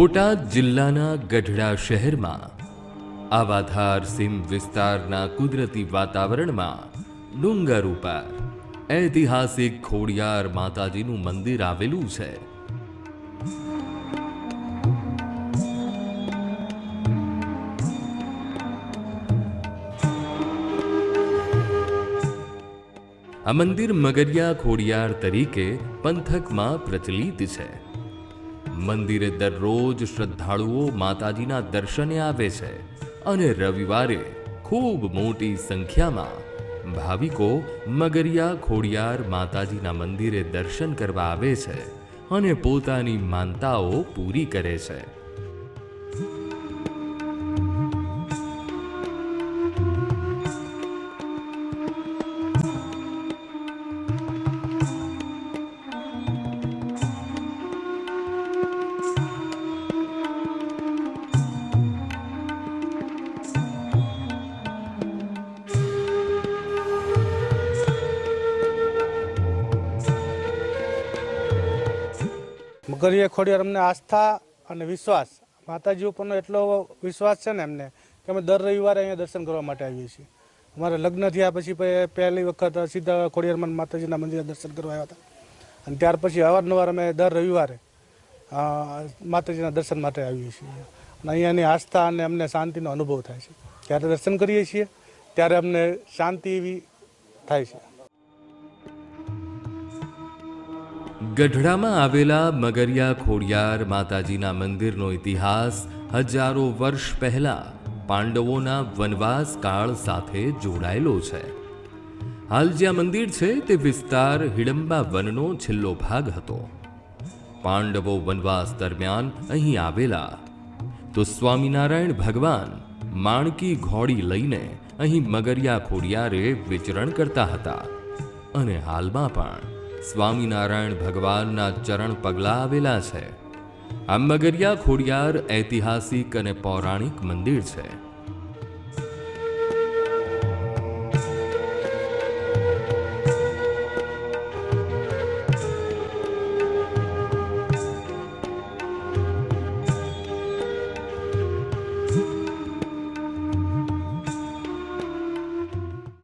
બોટાદ જિલ્લાના ગઢડા શહેરમાં આવાધાર સીમ વિસ્તારના કુદરતી વાતાવરણમાં ડુંગર ઉપર ઐતિહાસિક ખોડિયાર માતાજીનું મંદિર આવેલું છે. આ મંદિર મગરિયા ખોડિયાર તરીકે પંથકમાં પ્રચલિત છે. મંદિરે દરરોજ શ્રદ્ધાળુઓ માતાજીના દર્શને આવે છે અને રવિવારે ખૂબ મોટી સંખ્યામાં ભાવિકો મગરિયા, ખોડિયાર માતાજીના મંદિરે દર્શન કરવા આવે છે અને પોતાની માનતાઓ પૂરી કરે છે. મગરીએ ખોડીવાર અમને આસ્થા અને વિશ્વાસ. માતાજી ઉપરનો એટલો વિશ્વાસ છે ને એમને કે અમે દર રવિવારે અહીંયા દર્શન કરવા માટે આવીએ છીએ. અમારે લગ્ન થયા પછી પહેલી વખત સીધા ખોડિયારમાં માતાજીના મંદિરે દર્શન કરવા આવ્યા હતા. અને ત્યાર પછી અવારનવાર અમે દર રવિવારે માતાજીના દર્શન માટે આવીએ છીએ. અને અહીંયાની આસ્થા અને અમને શાંતિનો અનુભવ થાય છે. જ્યારે દર્શન કરીએ છીએ, ત્યારે અમને શાંતિ એવી થાય છે. ગઢડામાં આવેલા મગરિયા ખોડિયાર માતાજીના મંદિરનો ઇતિહાસ હજારો વર્ષ પહેલા પાંડવોના વનવાસ કાળ સાથે જોડાયેલો છે. હાલ જ્યાં મંદિર છે તે વિસ્તાર હિડમ્બા વનનો છેલ્લો ભાગ હતો. પાંડવો વનવાસ દરમિયાન અહીં આવેલા. તો સ્વામિનારાયણ ભગવાન માણકી ઘોડી લઈને અહીં મગરિયા ખોડિયારે વિચરણ કરતા હતા. અને હાલમાં પણ સ્વામિનારાયણ ભગવાનના ચરણ પગલા આવેલા છે. આ મગરિયા ખોડિયાર ઐતિહાસિક અને પૌરાણિક મંદિર છે.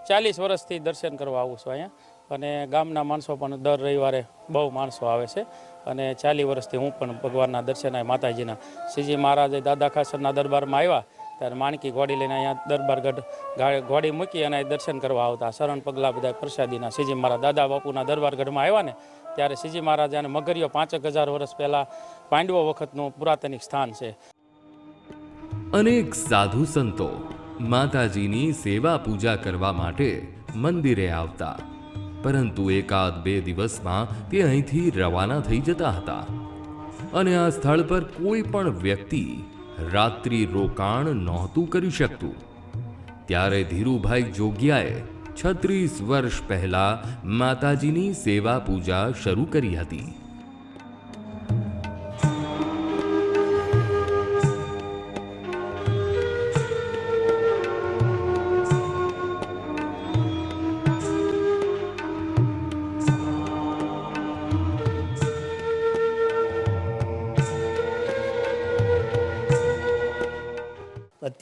ચાલીસ વર્ષથી દર્શન કરવા આવું છું અહીંયા. અને ગામના માણસો પણ દર રવિવારે બહુ માણસો આવે છે. અને ચાલી વર્ષથી હું પણ ભગવાનના દર્શન આ માતાજીના. શ્રીજી મહારાજે દાદા ખાસરના દરબારમાં આવ્યા, ત્યારે માણકી ઘોડી લઈને અહીંયા દરબારગઢ ઘોડી મૂકી અને દર્શન કરવા આવતા. શરણ પગલાં બધા પ્રસાદીના. શ્રીજી મહારાજ, દાદા બાપુના દરબારગઢમાં આવ્યા ને, ત્યારે શ્રીજી મહારાજાને મગરીઓ પાંચેક હજાર વર્ષ પહેલાં પાંડવો વખતનું પુરાતનિક સ્થાન છે. અનેક સાધુ સંતો માતાજીની સેવા પૂજા કરવા માટે મંદિરે આવતા. પરંતુ એકાદ બે દિવસમાં તે અહીંથી રવાના થઈ જતા હતા. અને આ સ્થળ પર કોઈ પણ વ્યક્તિ રાત્રિ રોકાણ નહોતું કરી શકતું. ત્યારે ધીરુભાઈ જોગિયાએ છત્રીસ વર્ષ પહેલાં માતાજીની સેવા પૂજા શરૂ કરી હતી.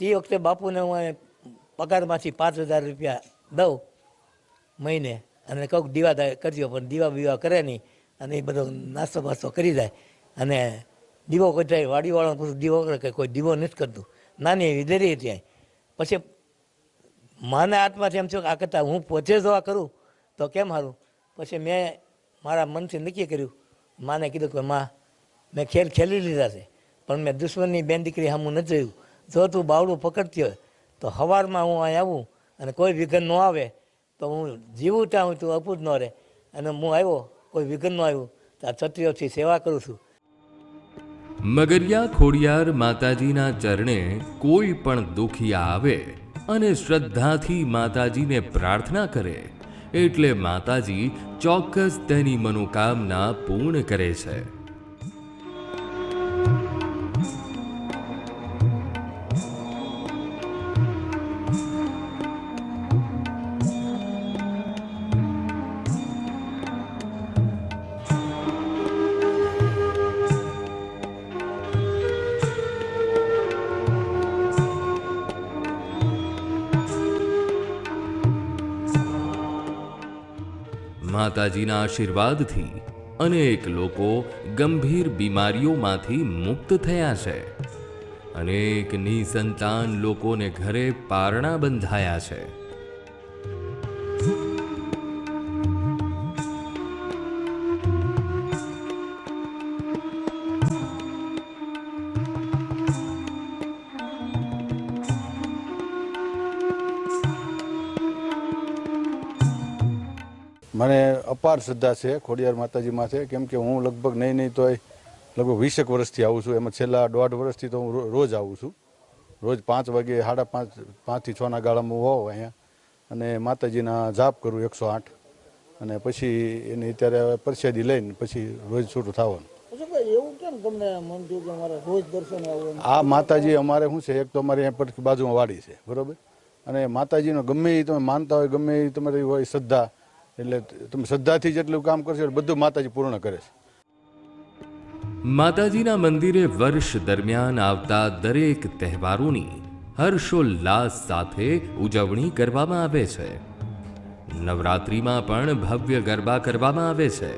તે વખતે બાપુને હું પગારમાંથી પાંચ હજાર રૂપિયા દઉં મહિને. અને કહું દીવા કરજો, પણ દીવા બીવા કરે નહીં. અને એ બધો નાસ્તો બાસ્તો કરી જાય. અને દીવો કોઈ થાય વાડીવાળાને પૂછું, દીવો કરે કે કોઈ દીવો નથી કરતું. નાની એવી દરી ત્યાં પછી માના હાથમાંથી એમ થયું કે આ કરતાં હું પોતે જો કરું, તો કેમ સારું પછી મેં મારા મનથી નક્કી કર્યું. માને કીધું કે માં, મેં ખેલ ખેલી લીધા છે. પણ મેં દુશ્મનની બેન દીકરી સામું નથી જોયું. જો તું બાવડું પકડતી હોય, તો સવારમાં હું અહીં આવું અને કોઈ વિઘન ન આવે, તો હું જીવું ત્યાં હું તું અપૂત ન રહે. અને હું આવ્યો, કોઈ વિઘન ન આવ્યું, તો આ ક્ષત્રિયોથી સેવા કરું છું. મગરિયા ખોડિયાર માતાજીના ચરણે કોઈ પણ દુખિયા આવે અને શ્રદ્ધાથી માતાજીને પ્રાર્થના કરે, એટલે માતાજી ચોક્કસ તેની મનોકામના પૂર્ણ કરે છે. માતાજીના આશીર્વાદથી અનેક લોકો ગંભીર બીમારીઓમાંથી મુક્ત થયા છે. અનેક નિસંતાન લોકોને ઘરે પારણા બંધાયા છે. મને અપાર શ્રદ્ધા છે ખોડિયાર માતાજીમાં છે. કેમ કે હું લગભગ નહીં નહીં તોય લગભગ વીસેક વર્ષથી આવું છું. એમાં છેલ્લા દોઢ વર્ષથી તો હું રોજ આવું છું. રોજ પાંચ વાગે સાડા પાંચ પાંચથી છના ગાળામાં હોઉં અહીંયા. અને માતાજીના જાપ કરું એકસો આઠ. અને પછી એની અત્યારે પ્રસાદી લઈને પછી રોજ છૂટું થવાનું. આ માતાજી અમારે શું છે એક તો અમારે અહીંયા પર બાજુમાં વાડી છે બરોબર? અને માતાજીનો ગમે એ તમે માનતા હોય ગમે એ તમારી હોય શ્રદ્ધા એટલે તમે શ્રદ્ધાથી જેટલું કામ કરશો બધું માતાજી પૂર્ણ કરે છે. માતાજીના મંદિરે વર્ષ દરમિયાન આવતા દરેક તહેવારોની હર્ષોલ્લાસ સાથે ઉજવણી કરવામાં આવે છે. નવરાત્રિમાં પણ ભવ્ય ગરબા કરવામાં આવે છે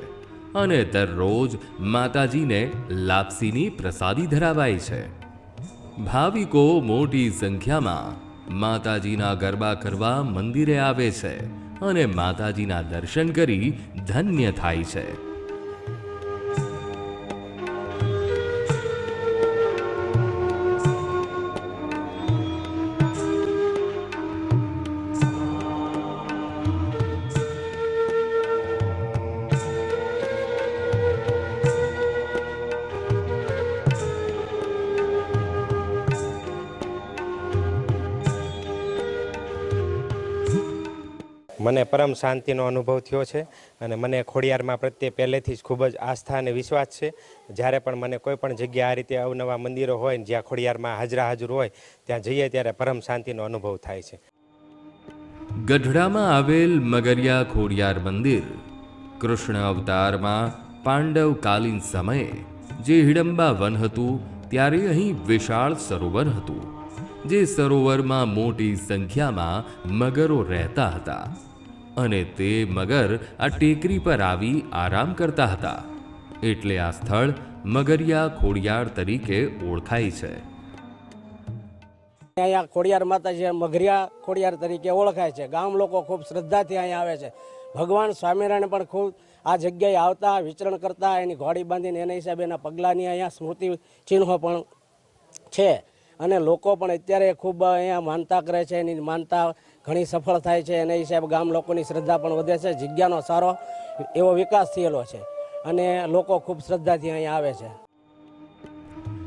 અને દરરોજ માતાજીને લાપસીની પ્રસાદી ધરાવાય છે. ભાવિકો મોટી સંખ્યામાં માતાજીના ગરબા કરવા મંદિરે આવે છે અને માતાજીના દર્શન કરી ધન્ય થાય છે. મને પરમ શાંતિનો અનુભવ થયો છે અને મને ખોડિયારમાં પ્રત્યે પહેલેથી જ ખૂબ જ આસ્થા અને વિશ્વાસ છે. જ્યારે પણ મને કોઈ પણ જગ્યા આ રીતે અવનવા મંદિરો હોય જ્યાં ખોડિયારમાં હાજરા હાજર હોય, ત્યાં જઈએ ત્યારે પરમ શાંતિનો અનુભવ થાય છે. ગઢડામાં આવેલ મગરિયા ખોડિયાર મંદિર, કૃષ્ણ અવતારમાં પાંડવ કાલીન સમયે જે હિડંબા વન હતું, ત્યારે અહીં વિશાળ સરોવર હતું, જે સરોવરમાં મોટી સંખ્યામાં મગરો રહેતા હતા. અને તે મગર આ ટેકરી પર આવી આરામ કરતા હતા. એટલે આ સ્થળ મગરિયા ખોડિયાર તરીકે ઓળખાય છે. અહીંયા ખોડિયાર માતાજી મઘરિયા ખોડિયાર તરીકે ઓળખાય છે. ગામ લોકો ખૂબ શ્રદ્ધાથી અહીંયા આવે છે. ભગવાન સ્વામિનારાયણ પણ ખૂબ આ જગ્યાએ આવતા, વિચરણ કરતા, એની ઘોડી બાંધીને એના હિસાબે એના પગલાંની અહીંયા સ્મૃતિ ચિહ્નો પણ છે. અને લોકો પણ અત્યારે ખૂબ અહીંયા માનતા કરે છે. એની માનતા ઘણી સફળ થાય છે એના હિસાબે ગામ લોકોની શ્રદ્ધા પણ વધે છે, જગ્યાનો સારો એવો વિકાસ થયેલો છે અને લોકો ખૂબ શ્રદ્ધાથી અહીંયા આવે છે.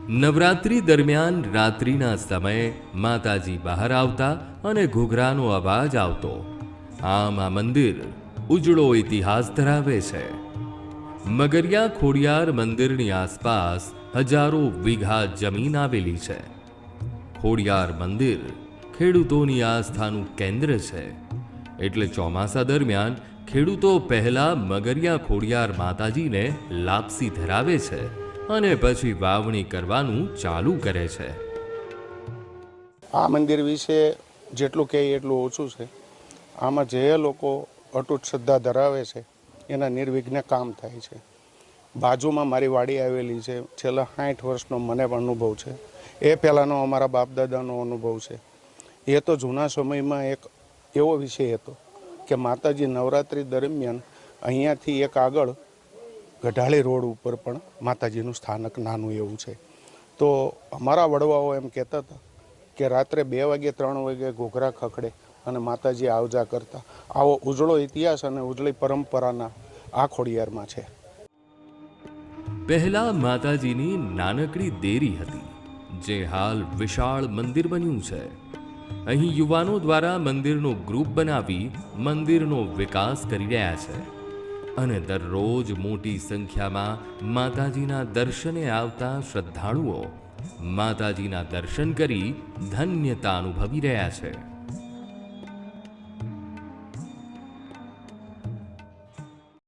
નવરાત્રિ દરમિયાન રાત્રિના સમયે માતાજી બહાર આવતા અને ઘૂઘરાનો અવાજ આવતો. આમ આ મંદિર ઉજળો ઇતિહાસ ધરાવે છે. મગરિયા ખોડિયાર મંદિરની આસપાસ હજારો વીઘા જમીન આવેલી છે. ખોડિયાર મંદિર ખેડૂતોની આસ્થાનું કેન્દ્ર છે. એટલે ચોમાસા દરમિયાન ખેડૂતો પહેલા મગરિયા ખોડિયાર માતાજીને લાપસી ધરાવે છે અને પછી વાવણી કરવાનું ચાલુ કરે છે. આ મંદિર વિશે જેટલું કહે એટલું ઓછું છે. આમાં જે લોકો અટૂટ શ્રદ્ધા ધરાવે છે, એના નિર્વિઘ્ન કામ થાય છે. બાજુમાં મારી વાડી આવેલી છે. છેલ્લા સાઠ વર્ષનો મને પણ અનુભવ છે. એ પહેલાંનો અમારા બાપદાદાનો અનુભવ છે. એ તો જૂના સમયમાં એક એવો વિષય હતો કે માતાજી નવરાત્રિ દરમિયાન અહીંયાથી એક આગળ ગઢાળી રોડ ઉપર પણ માતાજીનું સ્થાનક નાનું એવું છે. તો અમારા વડવાઓ એમ કહેતા હતા કે રાત્રે બે વાગે, ત્રણ વાગે ઘોઘરા ખખડે અને માતાજી આવજા કરતા. આવો ઉજળો ઇતિહાસ અને ઉજળી પરંપરાના આ ખોડિયારમાં છે. પહેલા માતાજીની નાનકડી દેરી હતી, જે હાલ વિશાળ મંદિર બન્યું છે. અહીં યુવાનો દ્વારા મંદિરનું ગ્રુપ બનાવી મંદિરનો વિકાસ કરી રહ્યા છે. અને દરરોજ મોટી સંખ્યામાં માતાજીના દર્શને આવતા શ્રદ્ધાળુઓ માતાજીના દર્શન કરી ધન્યતા અનુભવી રહ્યા છે.